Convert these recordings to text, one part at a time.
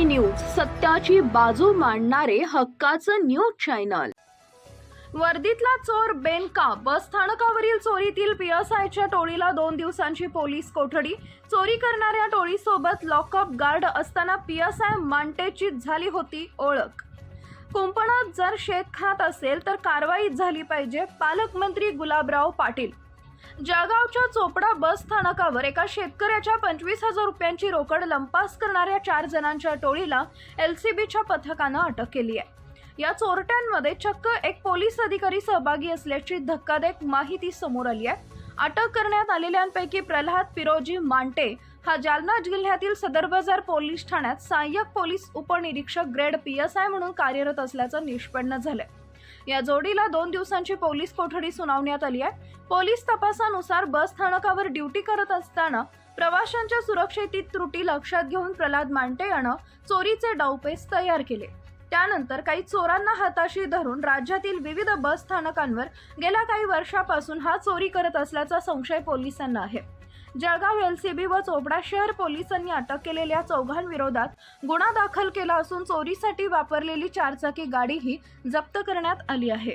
शेतकऱ्याची बाजू मांडणारे हक्काचं न्यूज चॅनल. वर्दीतला चोर बेनका बस स्थानकावरील चोरीतील पीएसआयच्या टोळीला दोन दिवसांची पोलीस कोठडी. चोरी करणाऱ्या टोळीसोबत लॉकअप गार्ड असताना पीएसआय मांटेची झाली होती ओळख. कुंपणात जर शेत खात असेल तर कारवाई झाली पाहिजे पालकमंत्री गुलाबराव पाटील. जळगावच्या चोपडा बस स्थानकावर एका शेतकऱ्याच्या पंचवीस हजार रुपयांची रोकड लंपास करणाऱ्या चार जणांच्या टोळीला एलसीबीच्या पथकानं अटक केली आहे. या चोरट्यांमध्ये चक्क एक पोलीस अधिकारी सहभागी असल्याची धक्कादायक माहिती समोर आली आहे. अटक करण्यात आलेल्यांपैकी प्रल्हाद पिरोजी मांटे हा जालना जिल्ह्यातील सदर बाजार पोलीस ठाण्यात सहाय्यक पोलीस उपनिरीक्षक ग्रेड पी एस आय म्हणून कार्यरत असल्याचं निष्पन्न झालंय. या जोडीला दोन दिवसांची पोलीस कोठडी सुनावण्यात आली आहे. पोलीस तपासानुसार बस स्थानकावर ड्युटी करत असताना प्रवाशांच्या सुरक्षेतील त्रुटी लक्षात घेऊन प्रल्हाद मांटे यानं चोरीचे डावपेच तयार केले. त्यानंतर काही चोरांना हाताशी धरून राज्यातील विविध बस स्थानकांवर गेल्या काही वर्षापासून हा चोरी करत असल्याचा संशय पोलिसांना आहे. जळगाव एलसीबी व चोपडा शहर पोलिसांनी अटक केलेल्या चौघांविरोधात गुन्हा दाखल केला असून चोरीसाठी वापरलेली चारचाकी गाडीही जप्त करण्यात आली आहे.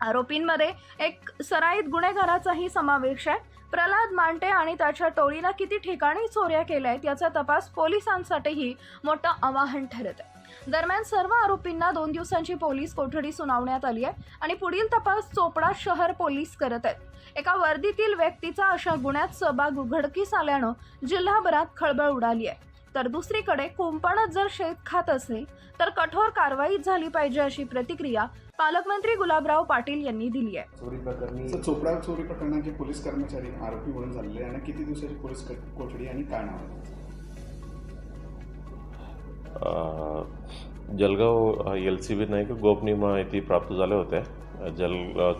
आरोपींमध्ये एक सराईत गुन्हेगाराचाही समावेश आहे. प्रल्हाद मांटे आणि त्याच्या टोळीनं किती ठिकाणी चोऱ्या केल्या आहेत याचा तपास पोलिसांसाठीही मोठं आवाहन ठरत आहे. दरम्यान सर्व आरोपींना दोन दिवसांची पोलीस कोठडी सुनावण्यात आली आहे आणि पुढील तपास चोपडा शहर पोलीस करत आहेत. एका वर्दीतील व्यक्तीचा अशा गुन्ह्यात सहभाग उघडकीस आल्यानं जिल्हाभरात खळबळ उडाली आहे. तर दुसरीकडे कुंपणात जर शेत खात असेल तर कठोर कारवाई झाली पाहिजे अशी प्रतिक्रिया पालकमंत्री गुलाबराव पाटील यांनी दिली आहे. चोरी प्रकरणी सर चोपडा चोरी प्रकरणाचे पोलीस कर्मचारी आरोपी म्हणून झालेले आणि किती दिवसाची पोलीस कोठडी आणि काय नाव जळगाव एल सी बीनं एक गोपनीय माहिती प्राप्त झाल्या होत्या. जल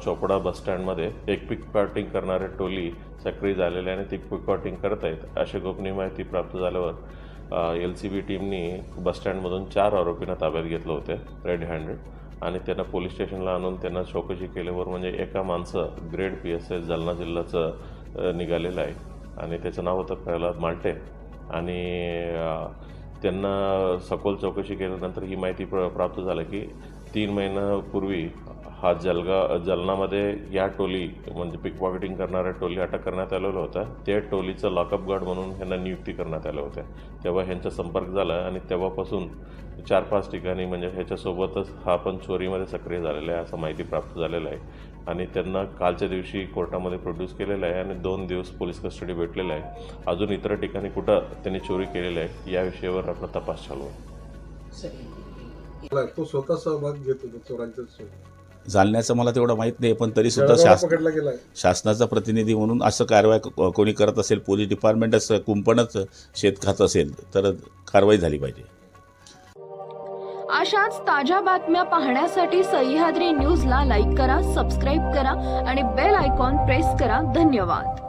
चोपडा बसस्टँडमध्ये एक पिक पॉटिंग करणारे टोली सक्रिय झालेले आणि ती पिक पॉटिंग करत आहेत अशी गोपनीय माहिती प्राप्त झाल्यावर एल सी बी टीमनी बसस्टँडमधून चार आरोपींना ताब्यात घेतलं होतं रेड हँडेड आणि त्यांना पोलीस स्टेशनला आणून त्यांना चौकशी केल्यावर म्हणजे एका माणसं grade P S S Jalna जिल्ह्याचं निघालेलं आहे. आणि त्याचं नाव होतं प्रल्हाद माल्टे. आणि त्यांना सखोल चौकशी केल्यानंतर ही माहिती प्र प्राप्त झालं की तीन महिन्यापूर्वी हा जलगा जालनामध्ये या टोली म्हणजे पिक पॉकेटिंग करणाऱ्या टोली अटक करण्यात आलेलं होतं. त्या टोलीचं लॉकअप गार्ड म्हणून ह्यांना नियुक्ती करण्यात आल्या होत्या तेव्हा ह्यांचा संपर्क झाला आणि तेव्हापासून चार पाच ठिकाणी म्हणजे ह्याच्यासोबतच हा पण चोरीमध्ये सक्रिय झालेला आहे असं माहिती प्राप्त झालेलं आहे. आणि त्यांना कालच्या दिवशी कोर्टामध्ये प्रोड्यूस केलेलं आहे आणि दोन दिवस पोलीस कस्टडी भेटलेलं आहे. अजून इतर ठिकाणी कुठं त्यांनी चोरी केलेली आहे या विषयावर आपला तपास चालू आहे. तो स्वतः सहभाग घेत होता चोरांच्या जालन्याचं मला तेवढं माहीत नाही पण तरी सुद्धा जळगावला शास पकडला गेलाय शासनाचा प्रतिनिधी म्हणून असं कारवाई कोणी करत असेल पोलीस डिपार्टमेंटच कुंपणच शेत खात असेल तर कारवाई झाली पाहिजे. अशाच ताज्या बातम्या पाहण्यासाठी सह्याद्री न्यूजला लाईक करा सबस्क्राईब करा आणि बेल आयकॉन प्रेस करा. धन्यवाद.